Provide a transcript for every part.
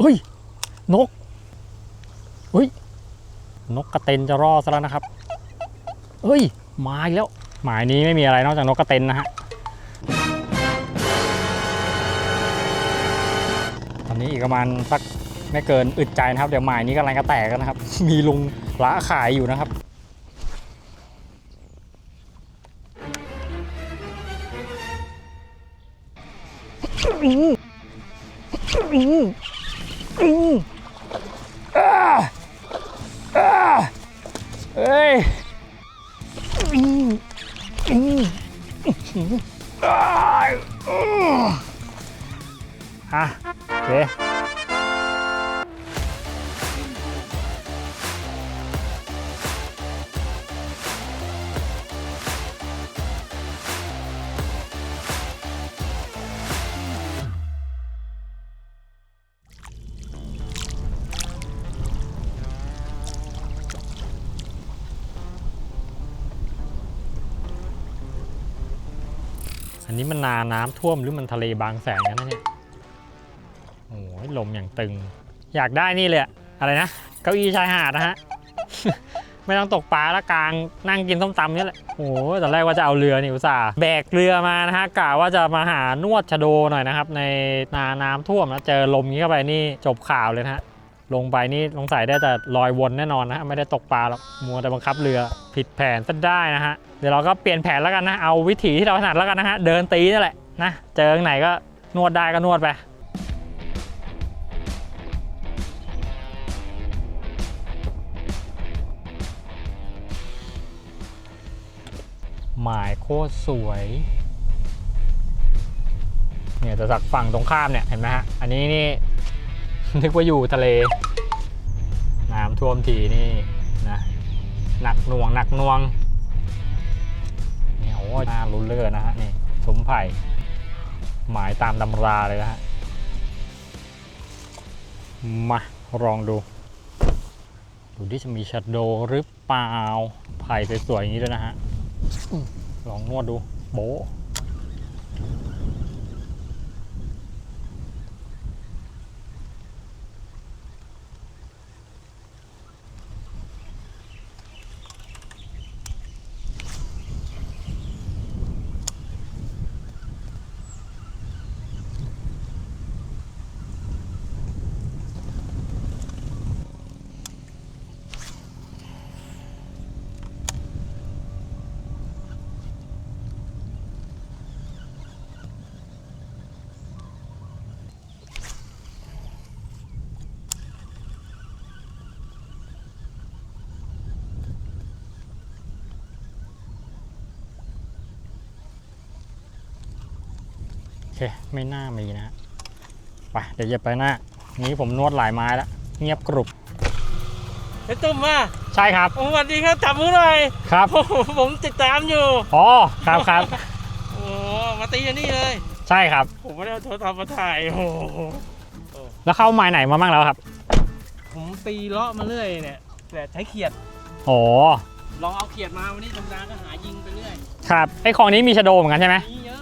เฮ้ย นกเฮ้ย นกกระเต็นจะรอดซะแล้วนะครับเฮ้ยมาอีกแล้ว หมายนี้ไม่มีอะไรนอกจากนกกระเต็นนะฮะตอนนี้อีกประมาณสักไม่เกินอึดใจนะครับ เดี๋ยวหมายนี้กำลังจะแตกแล้วนะครับ มีลุงละขายอยู่นะครับเอะโอเค มันนาน้ำท่วมหรือมันทะเลบางแสนกันนะเนี่ยโอ้ยลมอย่างตึง อยากได้นี่เลยอะไรนะเก้าอี้ชายหาดนะฮะไม่ต้องตกปลาแล้วกลางนั่งกินส้มตำนี่แหละโอ้ยตอนแรกว่าจะเอาเรือนี่อุตส่าห์แบกเรือมานะฮะกะว่าจะมาหานวดชะโดหน่อยนะครับ ในนาน้ำท่วมนะเจอลมนี้เข้าไปนี่จบข่าวเลยนะฮะ ลงไปนี่สงสัยได้แต่ลอยวนแน่นอนนะฮะไม่ได้ตกปลาหรอกมัวแต่บังคับเรือผิดแผนซะได้นะฮะเดี๋ยวเราก็เปลี่ยนแผนแล้วกันนะเอาวิถีที่เราถนัดแล้วกันนะฮะเดินตีนี่แหละนะเจอตรงไหนก็นวดได้ก็นวดไปหมายโคตรสวยเนี่ยแต่จากฝั่งตรงข้ามเนี่ยเห็นไหมฮะอันนี้นี่ นึกว่าอยู่ทะเล น้ำท่วมทีนี่นะหนักหน่วงหนักหน่วงเนี่ยโอ้ยน่าลุ้นเหลยนะฮะนี่สมไผ่หมายตามตำราเลยนะฮะมาลองดู ดูที่จะมีชัดโดหรือเปล่าไผ่สวยๆอย่างนี้ด้วยนะฮะลองนวดดูโบ เคไม่น่ามีนะฮะไปเดี๋ยวเหยียบไปหน้า นี้ผมนวดหลายไม้แล้วเงียบกรุบไอ้ตุ้มมาใช่ครับ สวัสดีครับจับมือหน่อยครับโอ้โหผมติดตามอยู่อ๋อครับครับโอ้โหมาตีอันนี้เลย ใช่ครับ ผมไม่ได้เอาโทรศัพท์มาถ่ายโอ้โหแล้วเข้าไม้ไหนมาบ้างแล้วครับผมตีเลาะมาเรื่อยเนี่ยแต่ใช้เขียดอ๋อลองเอาเขียดมาวันนี้ธรรมดาก็หายิงไปเรื่อยครับไอ้ของนี้มีชะโดเหมือนกันใช่ไหมมีเยอะ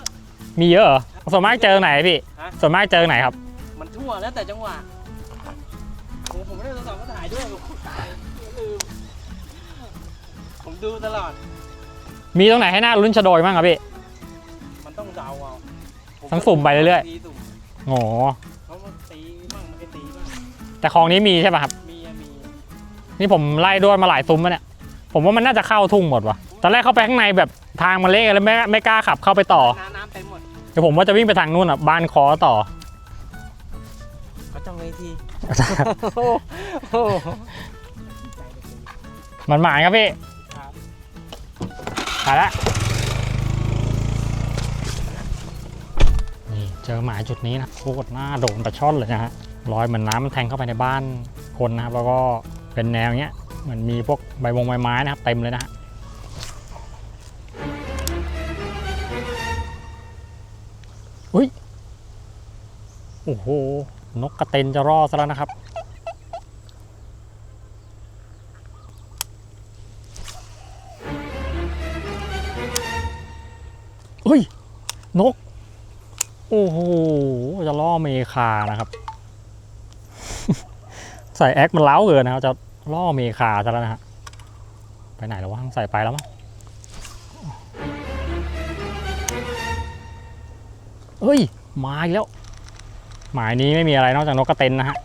มีเยอะเหรอ ส่วนมากเจอตรงไหนพี่ ฮะ ส่วนมากเจอตรงไหนครับ มันทั่วแล้วแต่จังหวะโอ้โหผมไม่ได้เอาโทรศัพท์มาถ่ายด้วยโอ้โหตายลืมผมดูตลอด มีตรงไหนให้หน้าลุ้นชะโดยบ้างครับพี่ มันต้องเดาเอาผมต้องสุ่มไปเรื่อยตีสุ่มโอ้เพราะมันตีมั่งมันก็ตีมั่งแต่ของนี้มีใช่ป่ะครับ มีอะมีนี่ผมไล่ด้วยมาหลายซุ้มแล้วเนี่ย ผมว่ามันน่าจะเข้าทุ่งหมดว่ะ ตอนแรกเข้าไปข้างในแบบทางมันเละแล้วไม่ไม่กล้าขับเข้าไปต่อน้ำน้ำเต็มหม ดเดี๋ยวผมว่าจะวิ่งไปทางนู้นอะบ้านคอต่อเขาจ้องเวทีมันหมายครับพี่ครับไปละนี่เจอหมายจุดนี้นะโคตรหน้าโดนปลาช่อนเลยนะฮะรอยเหมือนน้ำมันแทงเข้าไปในบ้านคนนะครับ แล้วก็เป็นแนวเนี้ยเหมือนมีพวกใบวงใบไม้นะครับเต็มเลยนะฮะ อุ้ยโอ้โห นกกระเต็นจะรอซะแล้วนะครับ เฮ้ย นก โอ้โห จะล่อเมคานะครับ ใส่แอคมันเล้าเกินนะครับ จะล่อเมคาซะแล้วนะฮะ ไปไหนแล้ววะใส่ไปแล้วมั้ง เฮ้ย มาอีกแล้ว หมายนี้ไม่มีอะไรนอกจากนกกระเต็นนะฮะ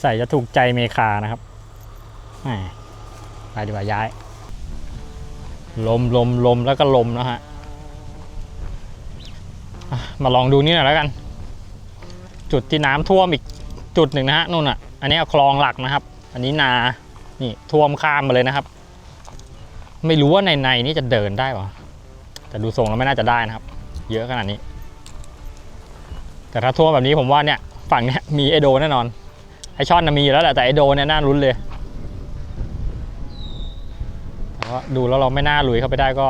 ใส่จะถูกใจเมคานะครับไปดีกว่าย้าย ลมลมลมแล้วก็ลมนะฮะ มาลองดูนี่หน่อยแล้วกัน จุดที่น้ำท่วมอีกจุดหนึ่งนะฮะนู่นอะ อันนี้เอาคลองหลักนะครับ อันนี้นา นี่ท่วมข้ามมาเลยนะครับ ไม่รู้ว่าในในนี่จะเดินได้ปะแต่ดูทรงแล้วไม่น่าจะได้นะครับ เยอะขนาดนี้ แต่ถ้าท่วมแบบนี้ผมว่าเนี่ยฝั่งเนี้ยมีไอโดแน่นอน ไอช่อนน่ะมีอยู่แล้วแหละแต่ไอโดเนี่ยน่าลุ้นเลยแต่ว่าดูแล้วเราไม่น่าลุยเข้าไปได้ก็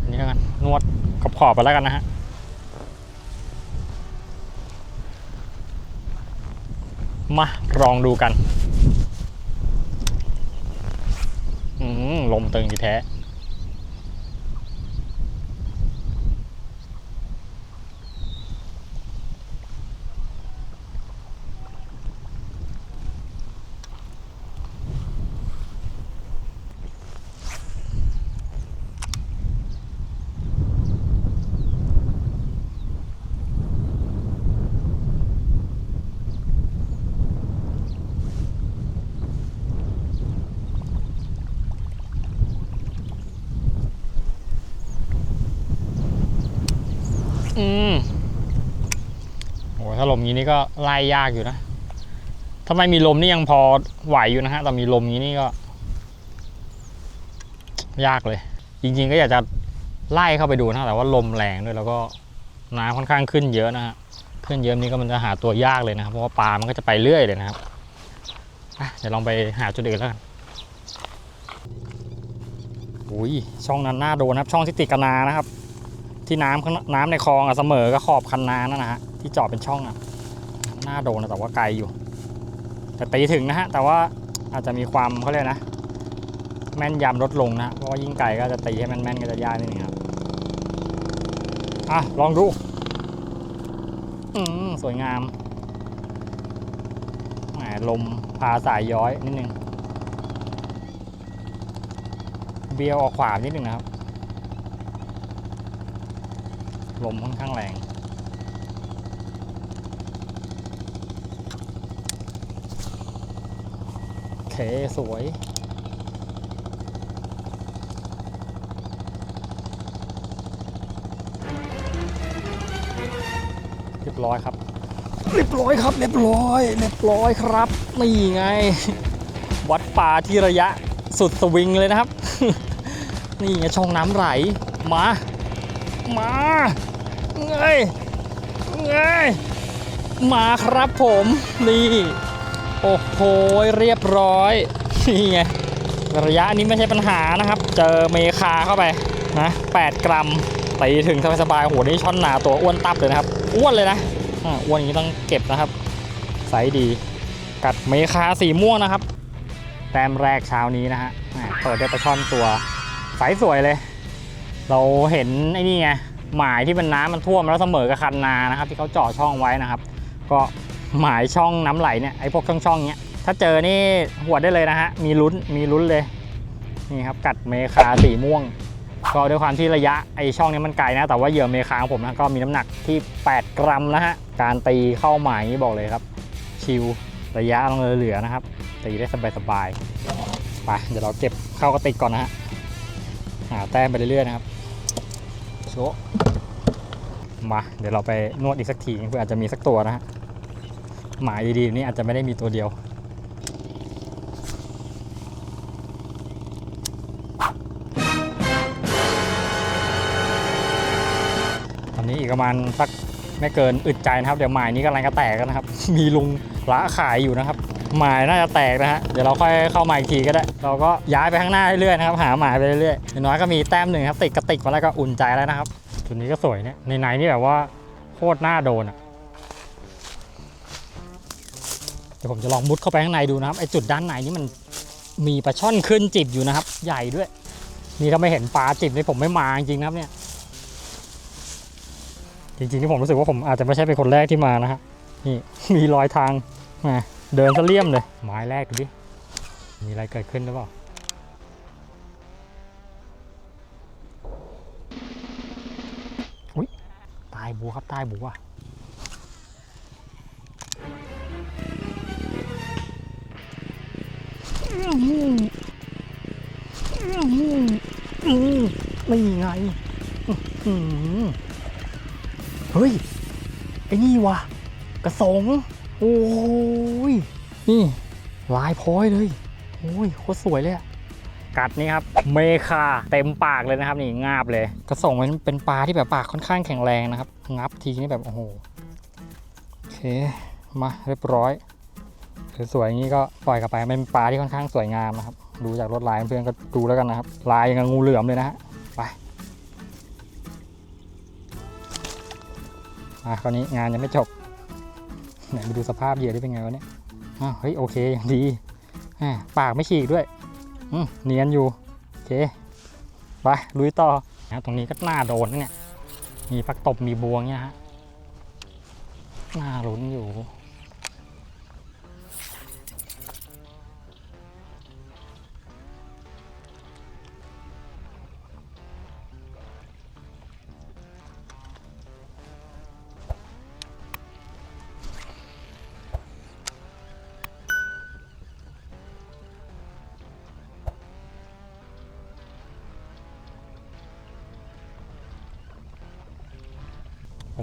อันนี้แล้วกันนวดขอบขอบไปแล้วกันนะฮะมาลองดูกันอืมลมตึงดีแท้ อืมโอ้ถ้าลมงี้นี่ก็ไล่ยากอยู่นะถ้าไม่มีลมนี่ยังพอไหวอยู่นะฮะแต่มีลมงี้นี่ก็ ยากเลย จริง ๆ ก็อยากจะไล่เข้าไปดูนะแต่ว่าลมแรงด้วยแล้วก็น้ำค่อนข้างขึ้นเยอะนะฮะขึ้นเยอะนี่ก็มันจะหาตัวยากเลยนะครับเพราะว่าปลามันก็จะไปเรื่อยเลยนะครับเดี๋ยวลองไปหาจุดอื่นแล้วกันอุ้ยช่องนั้นน่าโดนนะครับ ช่องที่ติดกับนานะครับ ที่น้ำข้างน้ำในคลองอะเสมอกับขอบคันนานั่นนะฮะที่เจาะเป็นช่องอะน่าโดนนะแต่ว่าไกลอยู่ แต่ตีถึงนะฮะแต่ว่าอาจจะมีความเขาเรียกนะแม่นยำลดลงนะเพราะว่ายิ่งไกลก็จะตีให้แม่นๆก็จะยากนิดนึงครับอะลองดูอืมสวยงามแหมลมพาสายย้อยนิดนึงเบี้ยวออกขวานิดนึงนะครับ ลมค่อนข้างแรงโอเคสวยเรียบร้อยครับ เรียบร้อยครับ เรียบร้อย เรียบร้อยครับ นี่ไง วัดป่าที่ระยะสุดสวิงเลยนะครับ นี่ไงช่องน้ำไหลมา มาเงยเงยมาครับผมนี่ โอ้โหเรียบร้อย นี่ไงระยะนี้ไม่ใช่ปัญหานะครับ เจอเมคาเข้าไปนะ8กรัมตีถึงสบายๆโอ้โหนี่ช่อนหนาตัวอ้วนตับเลยนะครับ อ้วนเลยนะอ้วนอย่างนี้ต้องเก็บนะครับไซส์ดี กัดเมคาสีม่วงนะครับ แต้มแรกเช้านี้นะฮะเปิดได้ปลาช่อนตัวไซส์สวยเลย เราเห็นไอ้นี่ไงหมายที่เป็นน้ำมันท่วมแล้วเสมอกับคันนานะครับ ที่เขาเจาะช่องไว้นะครับ ก็หมายช่องน้ำไหลเนี่ยไอ้พวกช่องช่องเนี้ยถ้าเจอนี่หัวดได้เลยนะฮะมีลุ้นมีลุ้นเลยนี่ครับกัดเมคาสีม่วง ก็ด้วยความที่ระยะไอ้ช่องนี้มันไกลนะ แต่ว่าเหยื่อเมคาของผมนะก็มีน้ำหนักที่ 8 กรัมนะฮะการตีเข้าหมายนี่บอกเลยครับ ชิวระยะลงเหลือๆนะครับตีได้สบายๆไปเดี๋ยวเราเก็บเข้ากระติกก่อนนะฮะหาแต้มไปเรื่อยๆนะครับะมา เดี๋ยวเราไปนวดอีกสักทีเพื่ออาจจะมีสักตัวนะฮะ หมายดีๆนี่อาจจะไม่ได้มีตัวเดียวตอนนี้อีกประมาณสักไม่เกินอึดใจนะครับ เดี๋ยวหมายนี้กำลังจะแตกแล้วนะครับ มีลุงละขายอยู่นะครับ หมายน่าจะแตกนะฮะ เดี๋ยวเราค่อยเข้ามาอีกทีก็ได้ เราก็ย้ายไปข้างหน้าเรื่อยๆนะครับ หาหมายไปเรื่อยๆอย่างน้อยก็มีแต้มหนึ่งครับ ติดกระติกมาแล้วก็อุ่นใจแล้วนะครับ จุดนี้ก็สวยเนี่ย ในไหนนี่แบบว่าโคตรน่าโดนอะ เดี๋ยวผมจะลองมุดเข้าไปข้างในดูนะครับ ไอจุดด้านในนี่มันมีปลาช่อนขึ้นจิบอยู่นะครับ ใหญ่ด้วย นี่ถ้าไม่เห็นปลาจิบนี่ผมไม่มาจริงๆนะครับเนี่ย จริงๆที่ผมรู้สึกว่าผมอาจจะไม่ใช่เป็นคนแรกที่มานะฮะ นี่มีรอยทางมา เดินซะเลี่ยมเลย ไม้แรกดูดิ มีอะไรเกิดขึ้นหรือเปล่า อุ้ยตายบัวครับ ตายบัวไม่ไงอื้อหือเฮ้ย ไอ้นี่วะกระสง โอ้ยนี่ลายพร้อยเลยโอ้ยโคตรสวยเลยอะกัดนี่ครับเมคาเต็มปากเลยนะครับนี่งาบเลย กระสงมันเป็นปลาที่แบบปากค่อนข้างแข็งแรงนะครับ งับทีนี่แบบโอ้โหโอเคมาเรียบร้อยสวยๆอย่างนี้ก็ปล่อยกลับไปมันเป็นปลาที่ค่อนข้างสวยงามนะครับดูจากลวดลายเพื่อนๆก็ดูแล้วกันนะครับ ลายยังกับงูเหลือมเลยนะฮะไปอะคราวนี้งานยังไม่จบ เนี่ยไปดูสภาพเหยื่อที่เป็นไงวะเนี่ยอ้าวเฮ้ยโอเคอย่างดีอะปากไม่ฉีกด้วยอืมเนียนอยู่โอเคไปลุยต่อนะตรงนี้ก็น่าโดนนะเนี่ยมีปักตบมีบวงเนี่ยฮะน่าลุ้นอยู่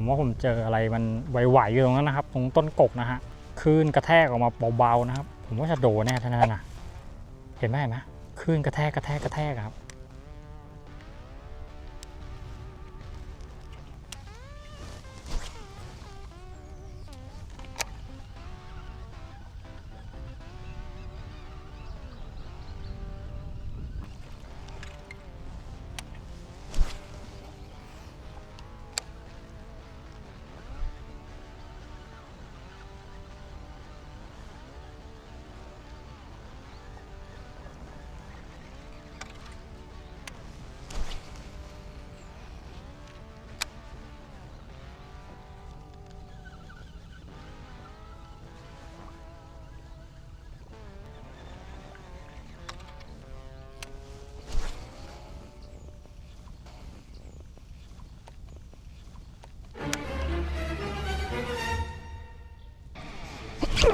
ว่าผมเจออะไรมันไหวๆอยู่ตรงนั้นนะครับ ตรงต้นกกนะฮะคลื่นกระแทกออกมาเบาๆนะครับ ผมว่าจะโดนแน่ท่านนะเห็นไหมเห็นไหมคลื่นกระแทกกระแทกกระแทกครับ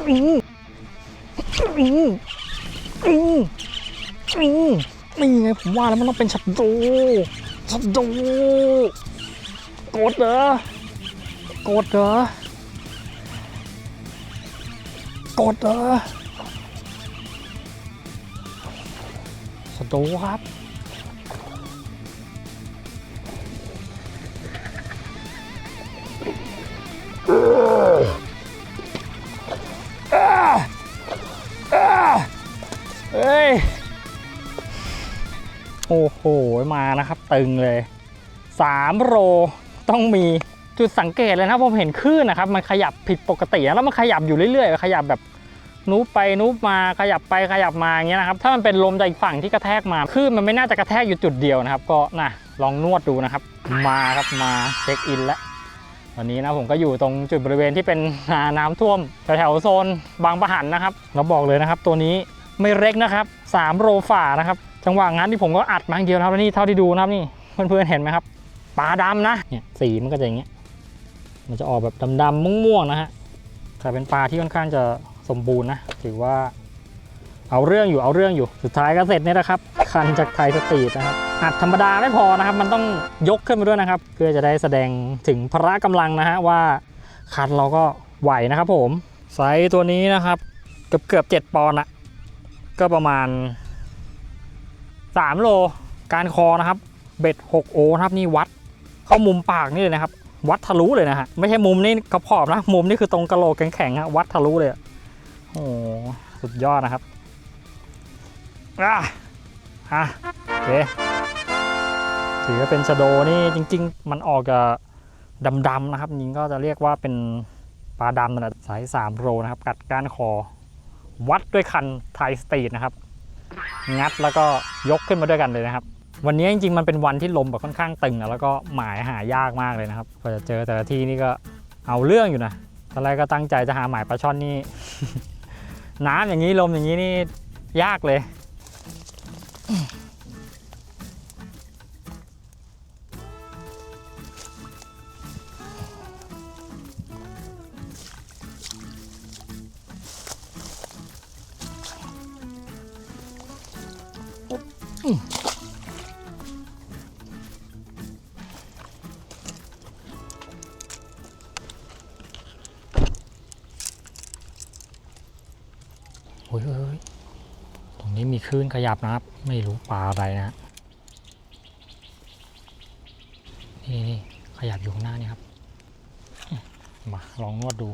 อืมอืมอืมอืมนี่ไงผมว่าแล้วมันต้องเป็นชัดโดชัดโดกดเหรอกดเหรอกดเหรอชัดโดครับ นะครับตึงเลย3โรต้องมีจุดสังเกตเลยนะผมเห็นคลื่นนะครับ มันขยับผิดปกติแล้วมันขยับอยู่เรื่อยๆ ขยับแบบนูบไปนูบมาขยับไปขยับมาอย่างเงี้ยนะครับถ้ามันเป็นลมจากอีกฝั่งที่กระแทกมาคลื่นมันไม่น่าจะกระแทกอยู่จุดเดียวนะครับ ก็นะลองนวดดูนะครับ มาครับมาเช็คอินแล้ววันนี้นะผมก็อยู่ตรงจุดบริเวณที่เป็นน้ำท่วมแถวๆโซนบางประหันนะครับ เราบอกเลยนะครับ ตัวนี้ไม่เล็กนะครับ3โรฝ่านะครับ จังหวะงั้นที่ผมก็อัดมาอย่างเดียวครับแล้วนี่เท่าที่ดูนะครับนี่เพื่อนๆเห็นไหมครับปลาดำนะเนี่ยสีมันก็จะอย่างเงี้ยมันจะออกแบบดำๆม่วงๆนะฮะแต่เป็นปลาที่ค่อนข้างจะสมบูรณ์นะถือว่าเอาเรื่องอยู่เอาเรื่องอยู่สุดท้ายก็เสร็จเนี่ยนะครับ คันจากไทยสตรีทนะครับอัดธรรมดาไม่พอนะครับ มันต้องยกขึ้นมาด้วยนะครับ เพื่อจะได้แสดงถึงพละกำลังนะฮะว่าคันเราก็ไหวนะครับผมไซส์ตัวนี้นะครับ เกือบเกือบเจ็ดปอนด์อะก็ประมาณ 3 โล การคอนะครับ เบ็ด 6 โอนะครับนี่วัด เข้ามุมปากนี่เลยนะครับ วัดทะลุเลยนะฮะ ไม่ใช่มุมนี่กระพอบนะ มุมนี่คือตรงกระโหลกแข็งๆฮะวัดทะลุเลยอะโอ้สุดยอดนะครับ อะอะโอเคถือว่าเป็นชโดนี่จริง ๆ มันออกจะดำๆนะครับจริงก็จะเรียกว่าเป็นปลาดำนั่นแหละสาย3โลนะครับ กัดก้านคอ วัดด้วยคันไทยสตรีทนะครับ งัดแล้วก็ยกขึ้นมาด้วยกันเลยนะครับ วันนี้จริงๆมันเป็นวันที่ลมแบบค่อนข้างตึงนะแล้วก็หมายหายากมากเลยนะครับพอจะเจอแต่ละที่นี่ก็เอาเรื่องอยู่นะตอนแรกก็ตั้งใจจะหาหมายปลาช่อนนี่ น้ำอย่างนี้ลมอย่างนี้นี่ยากเลย โอ้ยเฮ้ยตรงนี้มีคลื่นขยับนะครับ ไม่รู้ปลาอะไรนะฮะนี่นี่ขยับอยู่ข้างหน้านี่ครับ มาลองนวดดู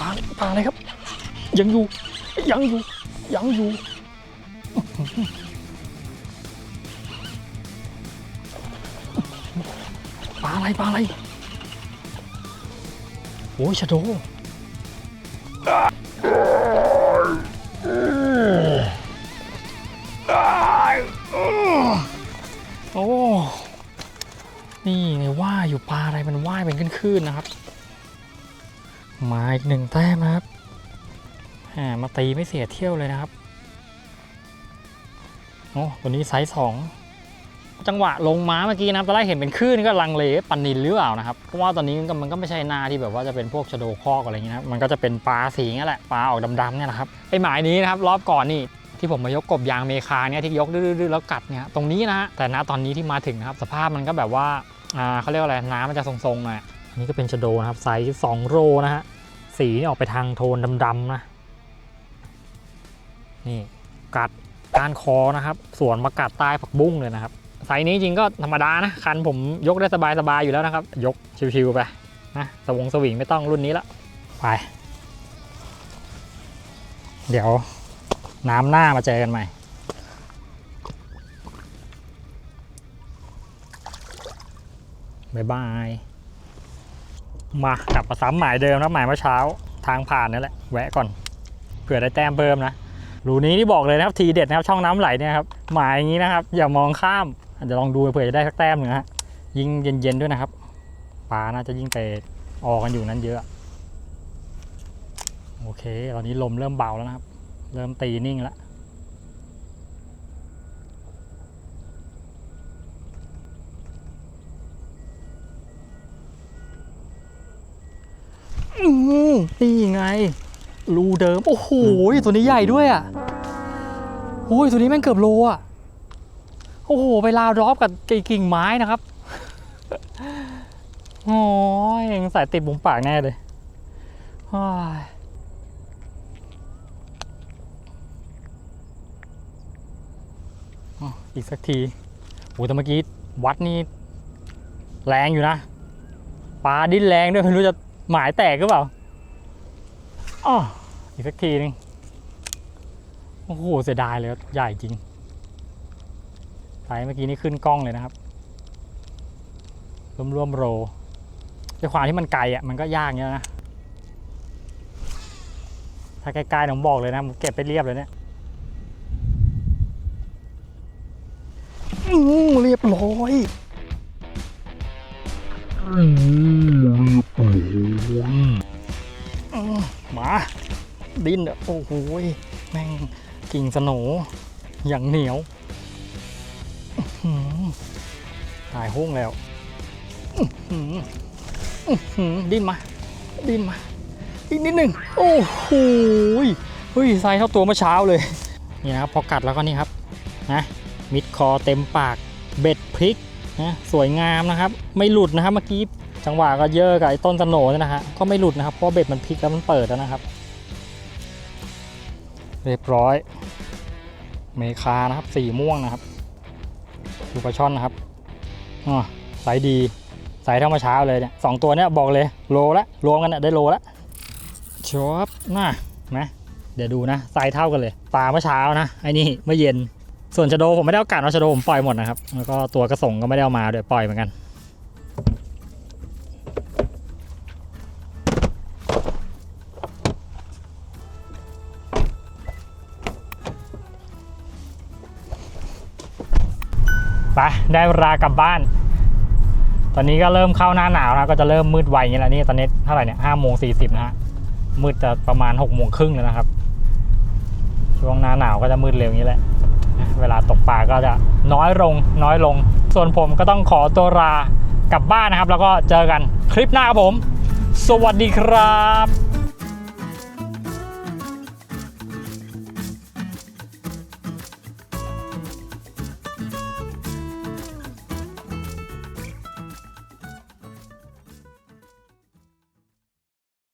ปลาปลาอะไรครับ ยังอยู่ ยังอยู่ ยังอยู่ปลาอะไรปลาอะไรโอ้ยชะโดโอ้ นี่ไงว่าอยู่ปลาอะไรมันว่ายเป็นขึ้นๆนะครับ อีกหนึ่งแต้มนะครับแหมมาตีไม่เสียเที่ยวเลยนะครับโอ้ตัวนี้ไซส์สองจังหวะลงม้าเมื่อกี้นะตอนแรกเห็นเป็นคลื่นก็ลังเลปันนินหรือเปล่านะครับ เพราะว่าตอนนี้มันก็ไม่ใช่นาที่แบบว่าจะเป็นพวกชโดคอกอะไรอย่างเงี้ยนะมันก็จะเป็นปลาสีนั่นแหละปลาออกดำๆเนี่ยแหละครับไอหมายนี้นะครับรอบก่อนนี่ที่ผมมายกกบยางเมคาเนี่ยที่ยกดื้อๆแล้วกัดเนี่ยตรงนี้นะฮะแต่ณตอนนี้ที่มาถึงนะครับสภาพมันก็แบบว่าอ่าเขาเรียกว่าอะไรน้ำมันจะทรงๆหน่อยอันนี้ก็เป็นชโดนะครับไซส์2โลนะฮะ สีนี่ออกไปทางโทนดำๆนะ นี่กัดก้านคอนะครับส่วนมากัดใต้ผักบุ้งเลยนะครับไซส์นี้จริงก็ธรรมดานะ คันผมยกได้สบายๆอยู่แล้วนะครับ ยกชิวๆไปนะสวงสวิงไม่ต้องรุ่นนี้ละไป เดี๋ยวน้ำหน้ามาเจอกันใหม่บ๊ายบาย มากลับมาซ้ำหมายเดิมนะหมายเมื่อเช้าทางผ่านนั่นแหละแวะก่อนเผื่อได้แต้มเพิ่มนะรูนี้ที่บอกเลยนะครับทีเด็ดนะครับช่องน้ำไหลเนี่ยครับหมายอย่างนี้นะครับ อย่ามองข้ามเดี๋ยวลองดูเผื่อจะได้สักแต้มหนึ่งฮะยิงเย็นๆด้วยนะครับปลาน่าจะยิ่งไปออกกันอยู่นั้นเยอะโอเคตอนนี้ลมเริ่มเบาแล้วนะครับ เริ่มตีนิ่งแล้ว นี่ไง รูเดิม โอ้โห ตัวนี้ใหญ่ด้วยอะโอ้ยตัวนี้แม่งเกือบโลอะ โอ้โห ไปลาวดรอปกับกิ่งไม้นะครับ โอ้ยยังใส่ติดบุมปากแน่เลยอีกสักทีโอ้แต่เมื่อกี้วัดนี่แรงอยู่นะ ปลาดิ้นแรงด้วยไม่รู้จะ หมายแตกหรือเปล่าอ๋ออีกสักทีนึงโอ้โหเสียดายเลยใหญ่จริงไซส์เมื่อกี้นี่ขึ้นกล้องเลยนะครับรวมๆโรด้วยความที่มันไกลอะมันก็ยากเนี้ยนะ ถ้าใกล้ๆผมบอกเลยนะผมเก็บไปเรียบเลยเนี่ยเรียบร้อย มาดิ้นอะโอ้โหยแม่งกิ่งสโหนอย่างเหนียวอื้อหือตายห้งแล้วอื้อหืออื้อหือดิ้นมา ดิ้นมา อีกนิดหนึ่งโอ้โหเฮ้ยไซเท่าตัวเมื่อเช้าเลยนี่นะครับพอกัดแล้วก็นี่ครับนะมิดคอเต็มปากเบ็ดพริก นะสวยงามนะครับ ไม่หลุดนะครับเมื่อกี้จังหวะก็เยอะกับไอ้ต้นสโนนี่นะฮะก็ไม่หลุดนะครับเพราะเบ็ดมันพลิกแล้วมันเปิดแล้วนะครับ เรียบร้อย เมคานะครับสีม่วงนะครับดูปลาช่อนนะครับอ๋อไซส์ดีไซส์เท่าเมื่อเช้าเลยเนี่ยสองตัวเนี้ยบอกเลยโลละรวมกันเนี่ยได้โลละชอบน่ะนะเดี๋ยวดูนะไซส์เท่ากันเลยปลาเมื่อเช้านะไอ้นี่เมื่อเย็น ส่วนชโดผมไม่ได้เอากัดเอาชโดผมปล่อยหมดนะครับ แล้วก็ตัวกระสงก็ไม่ได้เอามาด้วยปล่อยเหมือนกันไปได้เวลากลับบ้าน ตอนนี้ก็เริ่มเข้าหน้าหนาวนะก็จะเริ่มมืดไวอย่างนี้แหล้วนี่ตอนนี้เท่าไหร่เนี่ยห้าโมงสี่สิบนะฮะมืดจะประมาณหกโมงครึ่งแล้วนะครับ ช่วงหน้าหนาวก็จะมืดเร็วอย่างนี้แหละ เวลาตกปลาก็จะน้อยลงน้อยลง ส่วนผมก็ต้องขอตัวลากลับบ้านนะครับ แล้วก็เจอกันคลิปหน้าครับผม สวัสดีครับ